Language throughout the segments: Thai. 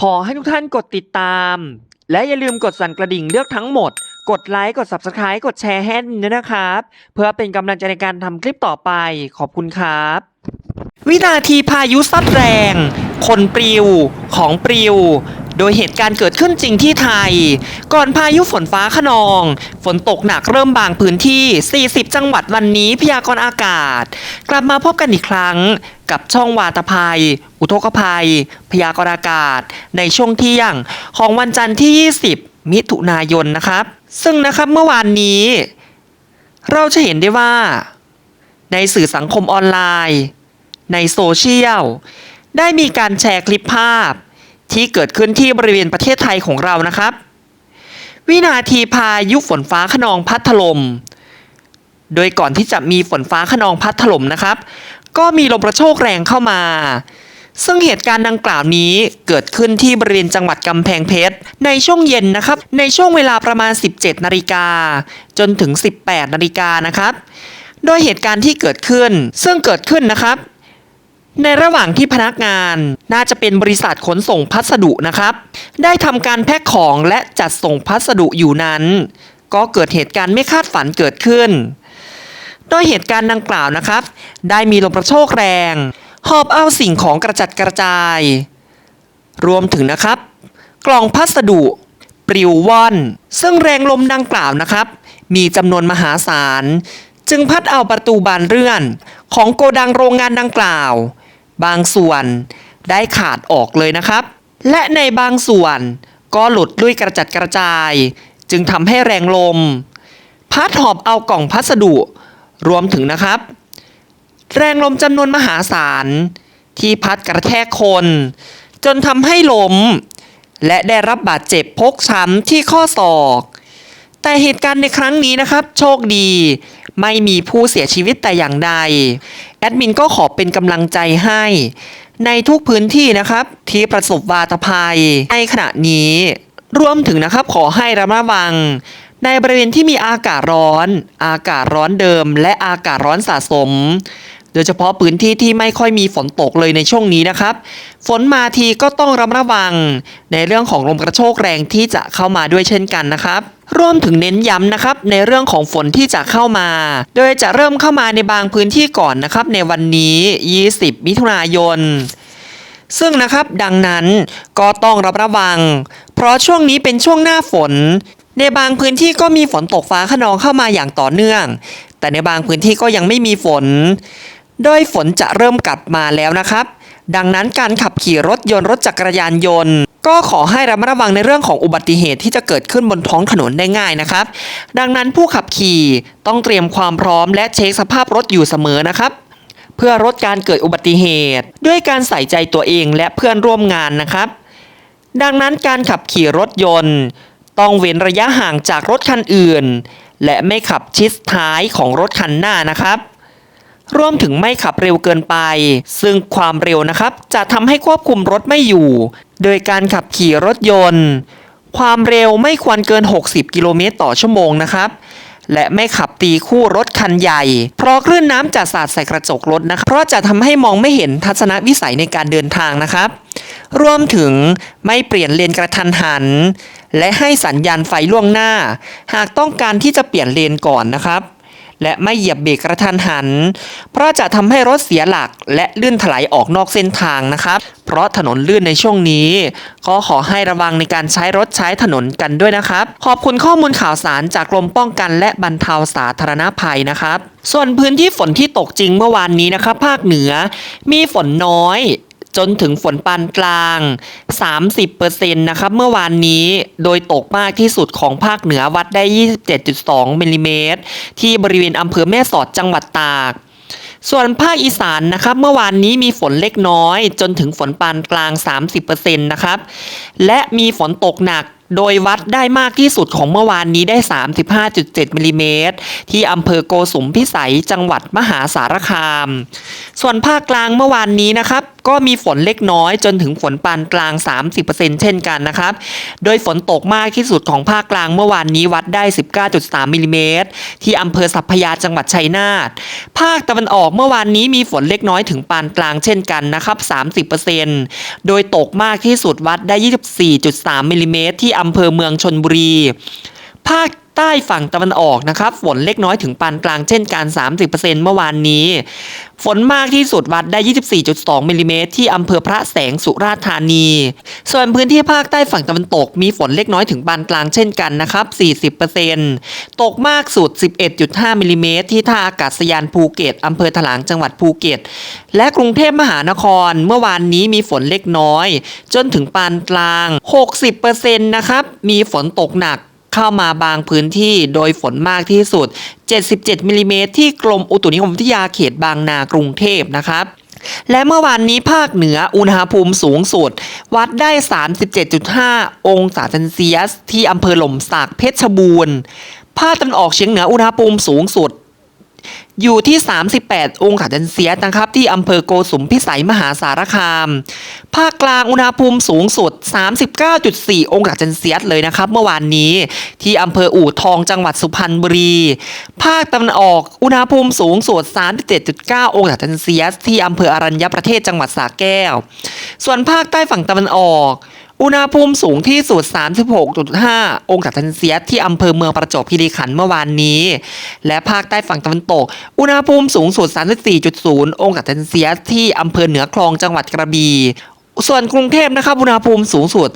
ขอให้ทุกท่านกดติดตาม และอย่าลืมกดสั่นกระดิ่งเลือกทั้งหมด กดไลค์ กด Subscribe กดแชร์ให้ด้วยนะครับ เพื่อเป็นกำลังใจในการทำคลิปต่อไป ขอบคุณครับ วินาทีพายุซัดแรง คนปลิว ของปลิว โดยเหตุการณ์เกิดขึ้นจริงที่ไทย ก่อนพายุฝนฟ้าขนอง ฝนตกหนักเริ่มบางพื้นที่ 40 จังหวัดวันนี้พยากรณ์อากาศ กลับมาพบกันอีกครั้งกับช่องวาตภัย อุทกภัย พยากรณ์อากาศ ในช่วงเที่ยงของวันจันทร์ที่ 20 มิถุนายนนะครับ ซึ่งนะครับเมื่อวานนี้ เราจะเห็นได้ว่า ในสื่อสังคมออนไลน์ ในโซเชียล ได้มีการแชร์คลิปภาพ ที่เกิดขึ้นที่บริเวณประเทศไทยของเรานะครับ วินาทีพายุฝนฟ้าขนองพัดถล่มโดยก่อนที่จะมีฝนฟ้าขนองพัดถล่มนะครับ ก็มีลมกระโชกแรงเข้ามา ซึ่งเหตุการณ์ดังกล่าวนี้เกิดขึ้นที่บริเวณจังหวัดกำแพงเพชรในช่วงเย็นนะครับ ในช่วงเวลาประมาณ 17 นาฬิกาจนถึง 18 นาฬิกานะครับ โดยเหตุการณ์ที่เกิดขึ้นซึ่งเกิดขึ้นนะครับ ในระหว่างที่พนักงานน่าจะเป็นบริษัทขนส่งพัสดุนะครับ ได้ทำการแพ็คของและจัดส่งพัสดุอยู่นั้น ก็เกิดเหตุการณ์ไม่คาดฝันเกิดขึ้น โดยเหตุการณ์ดังกล่าวนะครับ ได้มีลมกระโชกแรง หอบเอาสิ่งของกระจัดกระจาย รวมถึงนะครับ กล่องพัสดุปลิวว่อน ซึ่งแรงลมดังกล่าวนะครับ มีจำนวนมหาศาล จึงพัดเอาประตูบานเลื่อน ของโกดังโรงงานดังกล่าว บางส่วนได้ขาดออกเลยนะครับ และในบางส่วนก็หลุดลุยกระจัดกระจาย จึงทำให้แรงลม พัดหอบเอากล่องพัสดุรวมถึงนะครับ แรงลมจำนวนมหาศาล ที่พัดกระแทกคน จนทำให้ล้ม และได้รับบาดเจ็บพกช้ำที่ข้อศอก แต่เหตุการณ์ในครั้งนี้นะครับ โชคดี ไม่มีผู้เสียชีวิตแต่อย่างใด แอดมินก็ขอเป็นกำลังใจให้ ในทุกพื้นที่นะครับ ที่ประสบวาตภัยในขณะนี้รวมถึงนะครับขอให้ระมัดระวัง ในบริเวณที่มีอากาศร้อน อากาศร้อนเดิม และอากาศร้อนสะสม โดยเฉพาะพื้นที่ที่ไม่ค่อยมีฝนตกเลยในช่วงนี้นะครับ ฝนมาทีก็ต้องระมัดระวัง ในเรื่องของลมกระโชกแรงที่จะเข้ามาด้วยเช่นกันนะครับรวมถึงเน้นย้ำนะครับในเรื่องของฝนที่จะเข้ามา โดยจะเริ่มเข้ามาในบางพื้นที่ก่อนนะครับ ในวันนี้ 20 มิถุนายน ซึ่งนะครับดังนั้นก็ต้องระมัดระวัง เพราะช่วงนี้เป็นช่วงหน้าฝน ในบางพื้นที่ก็มีฝนตกฟ้าขนองเข้ามาอย่างต่อเนื่อง แต่ในบางพื้นที่ก็ยังไม่มีฝน โดยฝนจะเริ่มกลับมาแล้วนะครับ ดังนั้นการขับขี่รถยนต์รถจักรยานยนต์ ก็ขอให้ระมัดระวังในเรื่องของอุบัติเหตุที่จะเกิดขึ้นบนท้องถนนได้ง่ายนะครับ ดังนั้นผู้ขับขี่ต้องเตรียมความพร้อมและเช็คสภาพรถอยู่เสมอนะครับ เพื่อลดการเกิดอุบัติเหตุ ด้วยการใส่ใจตัวเองและเพื่อนร่วมงานนะครับ ดังนั้นการขับขี่รถยนต์ ต้องเว้นระยะห่างจากรถคันอื่น และไม่ขับชิดท้ายของรถคันหน้านะครับ รวมถึงไม่ขับเร็วเกินไป ซึ่งความเร็วนะครับ จะทำให้ควบคุมรถไม่อยู่ โดยการขับขี่รถยนต์ ความเร็วไม่ควรเกิน 60 กิโลเมตรต่อชั่วโมงนะครับและไม่ขับตีคู่รถคันใหญ่ เพราะคลื่นน้ำจะสาดใส่กระจกรถนะครับเพราะจะทำให้มองไม่เห็นทัศนวิสัยในการเดินทางนะครับ รวมถึงไม่เปลี่ยนเลนกระทันหัน และให้สัญญาณไฟล่วงหน้า หากต้องการที่จะเปลี่ยนเลนก่อนนะครับ และไม่เหยียบเบรกกระทันหัน เพราะจะทำให้รถเสียหลักและลื่นถลายออกนอกเส้นทางนะครับ เพราะถนนลื่นในช่วงนี้ ก็ขอให้ระวังในการใช้รถใช้ถนนกันด้วยนะครับ ขอบคุณข้อมูลข่าวสารจากกรมป้องกันและบรรเทาสาธารณภัยนะครับ ส่วนพื้นที่ฝนที่ตกจริงเมื่อวานนี้นะครับ ภาคเหนือ มีฝนน้อย จนถึงฝนปานกลาง 30%นะครับเมื่อวานนี้โดยตกมากที่สุดของภาคเหนือวัดได้ 27.2มิลลิเมตรที่บริเวณอำเภอแม่สอดจังหวัดตาก ส่วนภาคอีสานนะครับเมื่อวานนี้มีฝนเล็กน้อย จนถึงฝนปานกลาง 30%นะครับและมีฝนตกหนักโดยวัดได้มากที่สุดของเมื่อวานนี้ได้ 35.7มิลลิเมตรที่อำเภอโกสุมพิสัยจังหวัดมหาสารคาม ส่วนภาคกลางเมื่อวานนี้นะครับ ก็มีฝนเล็กน้อยจนถึงฝนปานกลาง 30%เช่นกันนะครับ โดยฝนตกมากที่สุดของภาคกลางเมื่อวานนี้วัดได้ 19.3มิลลิเมตรที่อำเภอสัพพยาจังหวัดชัยนาท ภาคตะวันออกเมื่อวานนี้มีฝนเล็กน้อยถึงปานกลางเช่นกันนะครับ 30%โดยตกมากที่สุดวัดได้ 24.3มิลลิเมตรที่อำเภอเมืองชนบุรี ภาค ใต้ฝั่งตะวันออกนะครับ ฝนเล็กน้อยถึงปานกลางเช่นกัน 30%เมื่อวานนี้ ฝนมากที่สุดวัดได้ 24.2มิลลิเมตรที่อำเภอพระแสงสุราษฎร์ธานี ส่วนพื้นที่ภาคใต้ฝั่งตะวันตกมีฝนเล็กน้อยถึงปานกลางเช่นกันนะครับ 40%ตกมากสุด 11.5มิลลิเมตรที่ท่าอากาศยานภูเก็ตอำเภอถลางจังหวัดภูเก็ต และกรุงเทพมหานครเมื่อวานนี้มีฝนเล็กน้อย จนถึงปานกลาง 60%นะครับ มีฝนตกหนัก เข้ามาบางพื้นที่โดยฝนมากที่สุด 77มิลลิเมตรที่กรมอุตุนิยมวิทยาเขตบางนากรุงเทพนะครับและเมื่อวานนี้ภาคเหนืออุณหภูมิสูงสุด วัดได้ 37.5 องศาเซนเซียส ที่อำเภอหล่มสักเพชรบูรณ์ ภาคตะวันออกเฉียงเหนืออุณหภูมิสูงสุด อยู่ที่ 38 องศาเซนเซียสนะครับ ที่อำเภอโกสุมพิสัยมหาสารคาม ภาคกลางอุณหภูมิสูงสุด 39.4 องศาเซนเซียสเลยนะครับ เมื่อวานนี้ที่อำเภออู่ทองจังหวัดสุพรรณบุรี ภาคตะวันออกอุณหภูมิสูงสุด 37.9 องศาเซนเซียส ที่อำเภออรัญญประเทศจังหวัดสระแก้ว ส่วนภาคใต้ฝั่งตะวันออก อุณหภูมิสูงที่สุด 36.5 องศาเซนเซียสที่อำเภอเมืองประจวบคีรีขันธ์เมื่อวานนี้ และภาคใต้ฝั่งตะวันตก อุณหภูมิสูงสุด 34.0 องศาเซนเซียสที่อำเภอเหนือคลองจังหวัดกระบี่ส่วนกรุงเทพนะครับอุณหภูมิสูงสุด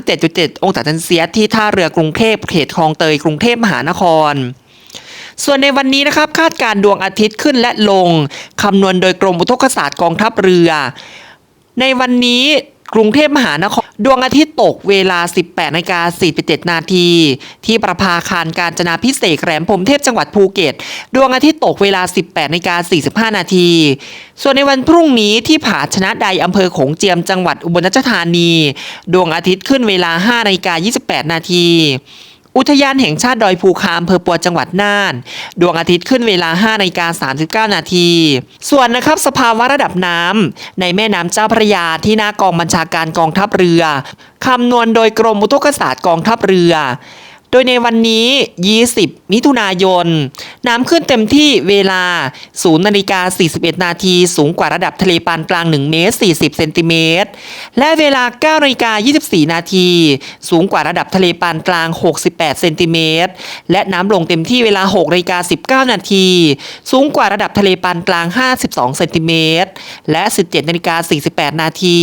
37.7 องศาเซนเซียสที่ท่าเรือกรุงเทพเขตคลองเตยกรุงเทพมหานคร ส่วนในวันนี้นะครับคาดการดวงอาทิตย์ขึ้นและลง คำนวณโดยกรมอุทกศาสตร์กองทัพเรือ ในวันนี้ กรุงเทพมหานคร ดวงอาทิตย์ตกเวลา 18นาฬิกา47 นาที ที่ประภาคารการจนาพิเศษแหลมพรมเทพจังหวัดภูเก็ต ดวงอาทิตย์ตกเวลา 18นาฬิกา45 นาที ส่วนในวันพรุ่งนี้ที่ผาชนะใดอำเภอโขงเจียมจังหวัดอุบลราชธานี ดวงอาทิตย์ขึ้นเวลา 5นาฬิกา28 นาที อุทยานแห่งชาติดอยภูคาอำเภอปัวจังหวัดน่าน ดวงอาทิตย์ขึ้นเวลา5นาฬิกา39 นาที ส่วนนะครับสภาวะระดับน้ำในแม่น้ำเจ้าพระยาที่หน้ากองบัญชาการกองทัพเรือคำนวณโดยกรมอุทกศาสตร์กองทัพเรือ โดยในวันนี้ 20 มิถุนายน น้ำขึ้นเต็มที่เวลา 0 นาฬิกา 41 นาที สูงกว่าระดับทะเลปานกลาง 1 เมตร 40 เซนติเมตร และเวลา 9 นาฬิกา 24 นาที สูงกว่าระดับทะเลปานกลาง 68 เซนติเมตร และน้ำลงเต็มที่เวลา 6 นาฬิกา 19 นาที สูงกว่าระดับทะเลปานกลาง 52 เซนติเมตร และ 17 นาฬิกา 48 นาที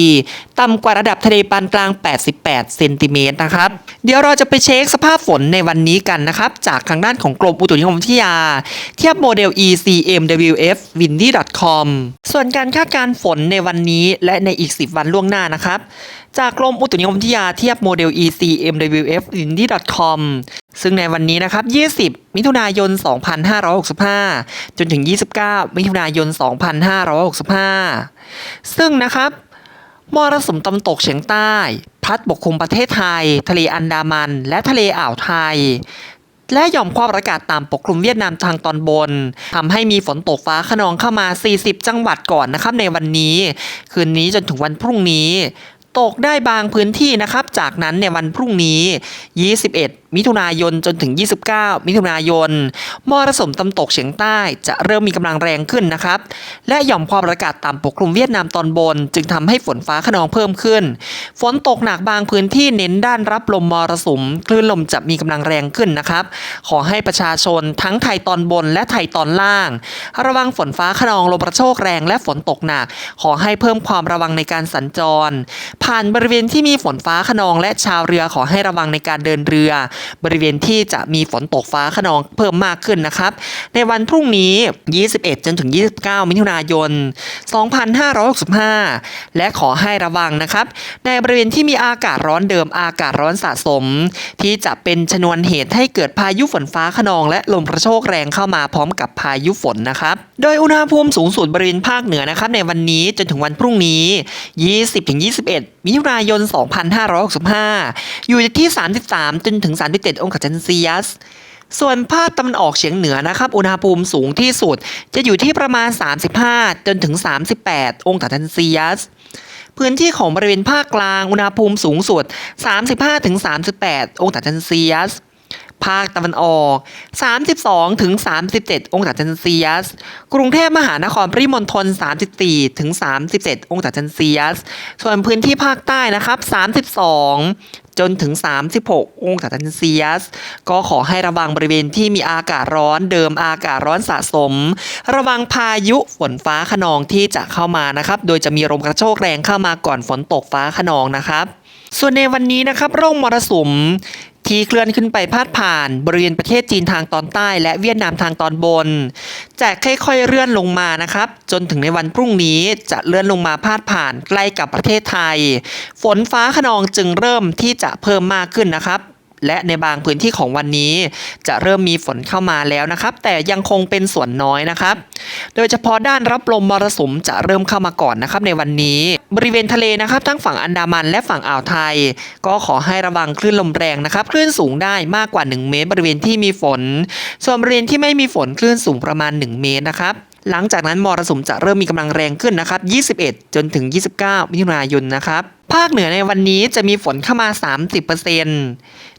ต่ำกว่าระดับทะเลปานกลาง 88 เซนติเมตรนะครับ เดี๋ยวเราจะไปเช็คสภาพฝนในวันนี้กันนะครับ จากทางด้านของกรมอุตุนิยมวิทยา เทียบโมเดล ECMWF windy.com ส่วนการคาดการณ์ฝนในวันนี้และในอีก 10 วันล่วงหน้านะครับ จากกรมอุตุนิยมวิทยาเทียบโมเดล ECMWF windy.com ซึ่งในวันนี้นะครับ 20 มิถุนายน 2565 จนถึง 29 มิถุนายน 2565 ซึ่งนะครับ มรสุมตะวันตกเฉียงใต้ พัดปกคลุมประเทศไทย ทะเลอันดามัน และทะเลอ่าวไทย และยอมความกดอากาศต่ำปกคลุมเวียดนามทางตอนบนทำให้มีฝนตกฟ้าขนองเข้ามา 40 จังหวัดก่อนนะครับในวันนี้ คืนนี้จนถึงวันพรุ่งนี้ ตกได้บางพื้นที่นะครับ จากนั้นในวันพรุ่งนี้ 21 มิถุนายนจนถึง 29 มิถุนายน มรสุมตะวันตกเฉียงใต้จะเริ่มมีกำลังแรงขึ้นนะครับ และหย่อมความกดอากาศต่ำปกคลุมเวียดนามตอนบน จึงทำให้ฝนฟ้าขนองเพิ่มขึ้น ฝนตกหนักบางพื้นที่เน้นด้านรับลมมรสุม คลื่นลมจะมีกำลังแรงขึ้นนะครับ ขอให้ประชาชนทั้งไทยตอนบนและไทยตอนล่าง ระวังฝนฟ้าขนองลมกระโชกแรงและฝนตกหนัก ขอให้เพิ่มความระวังในการสัญจรผ่านบริเวณที่มีฝนฟ้าขนองและชาวเรือขอให้ระวังในการเดินเรือ บริเวณที่จะมีฝนตกฟ้าขนองเพิ่มมากขึ้นนะครับ ในวันพรุ่งนี้ 21 จนถึง 29 มิถุนายน 2565 และขอให้ระวังนะครับ ในบริเวณที่มีอากาศร้อนเดิมอากาศร้อนสะสม ที่จะเป็นชนวนเหตุให้เกิดพายุฝนฟ้าขนอง และลมกระโชกแรงเข้ามาพร้อมกับพายุฝนนะครับ โดยอุณหภูมิสูงสุดบริเวณภาคเหนือนะครับในวันนี้จนถึงวันพรุ่งนี้ 20-21 มิถุนายน 2565 อยู่ที่ 33 จนถึง 37 องศาเซนเซียส ส่วนภาคตะวันออกเฉียงเหนือนะครับ อุณหภูมิสูงที่สุด จะอยู่ที่ประมาณ 35 จนถึง 38 องศาเซนเซียส พื้นที่ของบริเวณภาคกลาง อุณหภูมิสูงสุด 35ถึง38 องศาเซนเซียส ภาคตะวันออก 32ถึง37 องศาเซนเซียส กรุงเทพมหานครปริมณฑล34ถึง37 องศาเซนเซียส ส่วนพื้นที่ภาคใต้นะครับ 32 จนถึง 36 องศาเซนเซียส ก็ขอให้ระวังบริเวณที่มีอากาศร้อนเดิมอากาศร้อนสะสม ระวังพายุฝนฟ้าขนองที่จะเข้ามานะครับ โดยจะมีลมกระโชกแรงเข้ามาก่อนฝนตกฟ้าขนองนะครับ ส่วนในวันนี้นะครับร่องมรสุมที่เคลื่อนขึ้นไปพาดผ่านบริเวณประเทศจีนทางตอนใต้ และเวียดนามทางตอนบนจะค่อยๆเลื่อนลงมานะครับ จนถึงในวันพรุ่งนี้จะเลื่อนลงมาพาดผ่านใกล้กับประเทศไทย ฝนฟ้าขนองจึงเริ่มที่จะเพิ่มมากขึ้นนะครับ และในบางพื้นที่ของวันนี้ จะเริ่มมีฝนเข้ามาแล้วนะครับ แต่ยังคงเป็นส่วนน้อยนะครับ โดยเฉพาะด้านรับลมมรสุมจะเริ่มเข้ามาก่อนนะครับในวันนี้ บริเวณทะเลนะครับ ทั้งฝั่งอันดามันและฝั่งอ่าวไทย ก็ขอให้ระวังคลื่นลมแรงนะครับคลื่นสูงได้มากกว่า 1 เมตร บริเวณที่มีฝน ส่วนบริเวณที่ไม่มีฝนคลื่นสูงประมาณ 1 เมตรนะครับหลังจากนั้นมรสุมจะเริ่มมีกำลังแรงขึ้นนะครับ 21 จนถึง 29 มิถุนายนนะครับ ภาคเหนือในวันนี้จะมีฝนเข้ามา 30%เ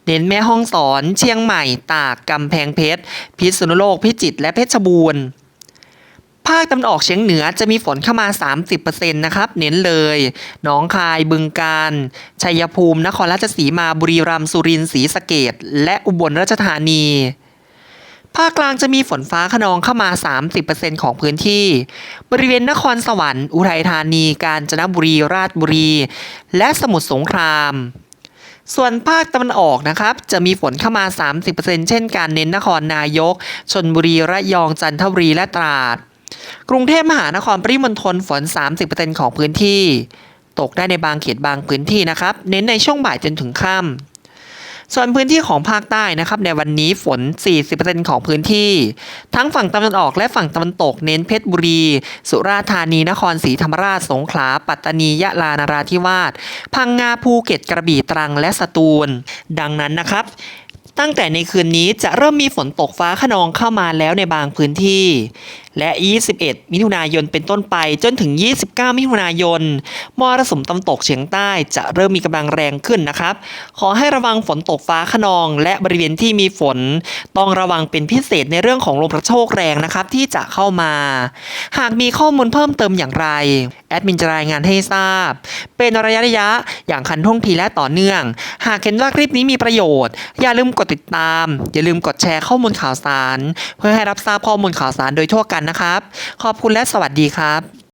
เน้นแม่ฮ่องสอน เชียงใหม่ ตาก กำแพงเพชร พิษณุโลก พิจิตร และเพชรบูรณ์ ภาคตะวันออกเฉียงเหนือจะมีฝนเข้ามา 30%นะครับ เน้นเลย หนองคาย บึงกาฬ ชัยภูมิ นครราชสีมา บุรีรัมย์ สุรินทร์ ศรีสะเกษและอุบลราชธานี ภาคกลางจะมีฝนฟ้าขนองเข้ามา 30%ของพื้นที่ บริเวณนครสวรรค์ อุทัยธานี กาญจนบุรี ราชบุรี และสมุทรสงคราม ส่วนภาคตะวันออกนะครับ จะมีฝนเข้ามา 30%เช่นการเน้นนครนายก ชนบุรี ระยอง จันทบุรี และตราด กรุงเทพมหานครปริมณฑลฝน 30%ของพื้นที่ ตกได้ในบางเขตบางพื้นที่นะครับ เน้นในช่วงบ่ายจนถึงค่ำ ส่วนพื้นที่ของภาคใต้นะครับในวันนี้ฝน 40%ของพื้นที่ ทั้งฝั่งตะวันออกและฝั่งตะวันตกเน้นเพชรบุรี สุราษฎร์ธานีนครศรีธรรมราชสงขลา ปัตตานียะลานราธิวาสพังงาภูเก็ตกระบี่ตรังและสตูล ดังนั้นนะครับตั้งแต่ในคืนนี้จะเริ่มมีฝนตกฟ้าขนองเข้ามาแล้วในบางพื้นที่ และ 21 มิถุนายนเป็นต้นไปจนถึง 29 มิถุนายนมรสุมตะวันตกเฉียงใต้จะเริ่มมีกำลังแรงขึ้นนะครับ ขอให้ระวังฝนตกฟ้าขนอง และบริเวณที่มีฝน ต้องระวังเป็นพิเศษในเรื่องของลมกระโชกแรงนะครับที่จะเข้ามา หากมีข้อมูลเพิ่มเติมอย่างไรแอดมินจะรายงานให้ทราบ เป็นระยะระยะอย่างคันท่วงทีและต่อเนื่อง หากเห็นว่าคลิปนี้มีประโยชน์ อย่าลืมกดติดตาม อย่าลืมกดแชร์ข้อมูลข่าวสาร เพื่อให้รับทราบข้อมูลข่าวสารโดยทั่วกันนะครับ ขอบคุณและสวัสดีครับ